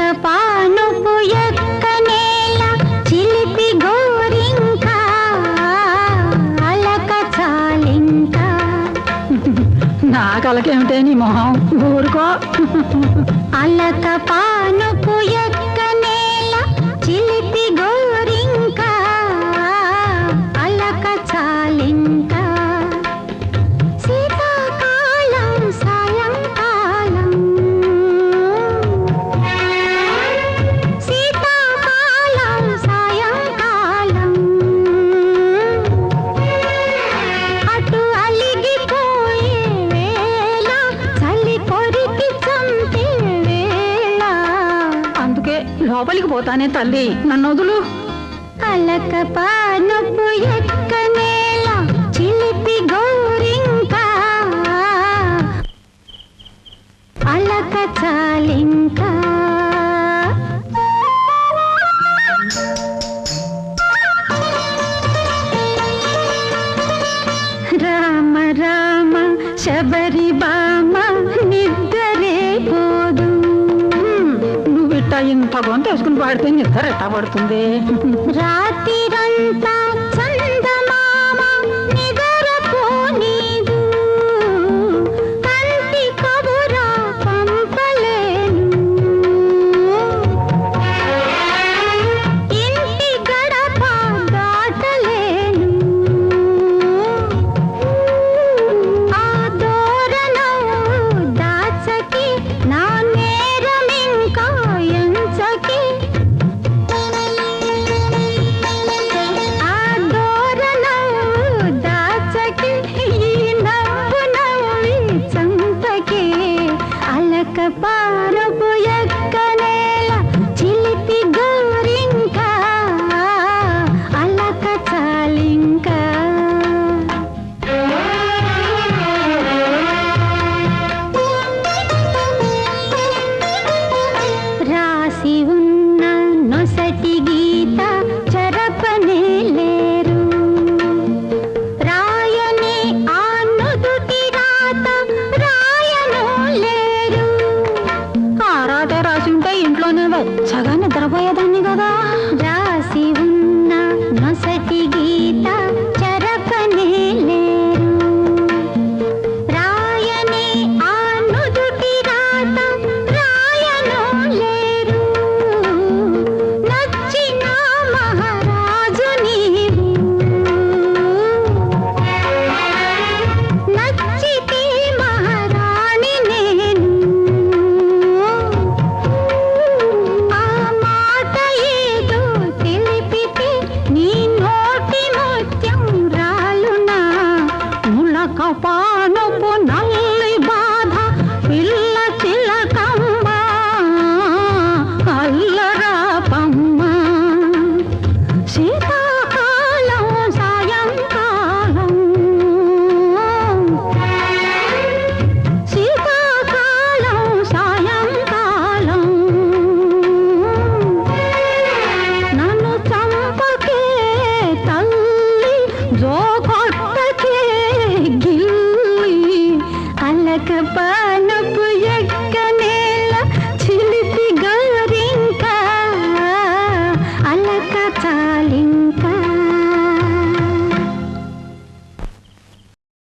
పానుపు చిలిపి గోరింక అలకేమిటే నీ మొహం? ఊరుకో. అలక పా లోపలికి పోతానే తల్లి. నన్ను వదులు. అలక పానపు చిలిపి గోరింక. రామ రామ శబరి బా ఇంత ఇంత గొంత వేసుకుని పాడితే నిద్ర ఎట్టా పడుతుంది? రాత్రిరంతా సగాన్ని నిద్రపోయేదాన్ని కదా. పానపు నా